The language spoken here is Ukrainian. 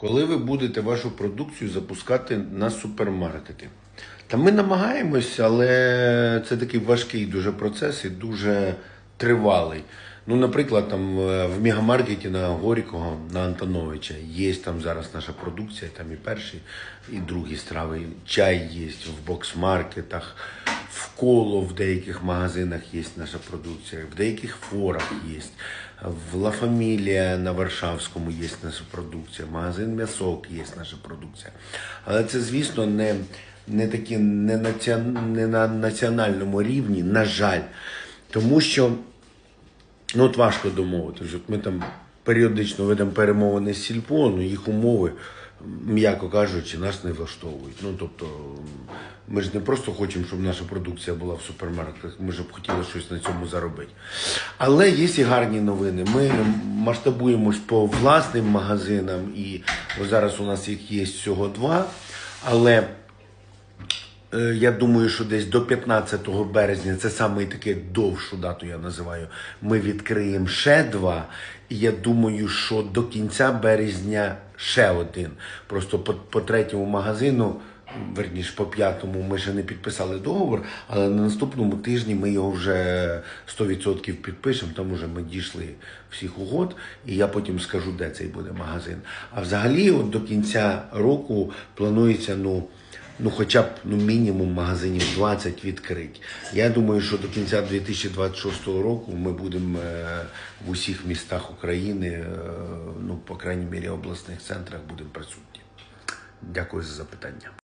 коли ви будете вашу продукцію запускати на супермаркети? Та ми намагаємось, але це такий важкий дуже процес і дуже тривалий. Ну, наприклад, там е, в мегамаркеті на Горького, на Антоновича є там зараз наша продукція, там і перші, і другі страви. Чай є в бокс-маркетах, в коло в деяких магазинах є наша продукція, в деяких форах є. В Ла Фамілія на Варшавському є наша продукція, магазин м'ясок є наша продукція. Але це, звісно, не, не такі не, наці... не на національному рівні, на жаль. Тому що Ну, от важко домовитися. Ми там періодично ведемо перемовини з сільпо, ну їх умови, м'яко кажучи, нас не влаштовують. Ну, тобто, ми ж не просто хочемо, щоб наша продукція була в супермаркетах, ми ж б хотіли щось на цьому заробити. Але є і гарні новини. Ми масштабуємось по власним магазинам, і зараз у нас їх є всього два. Але Е, Я думаю, що десь до 15 березня, це саме таке довшу дату я називаю. Ми відкриємо ще два. І я думаю, що до кінця березня ще один. Просто по, по третьому магазину, верніше по п'ятому, ми ще не підписали договор, але на наступному тижні ми його вже 100% підпишемо. Там уже ми дійшли всіх угод, і я потім скажу, де цей буде магазин. А взагалі, от до кінця року планується, ну ну хоча б ну, мінімум магазинів 20 відкрить. Я думаю, що до кінця 2026 року ми будемо е, в усіх містах України, е, ну, по крайній мірі, обласних центрах будемо присутні. Дякую за запитання.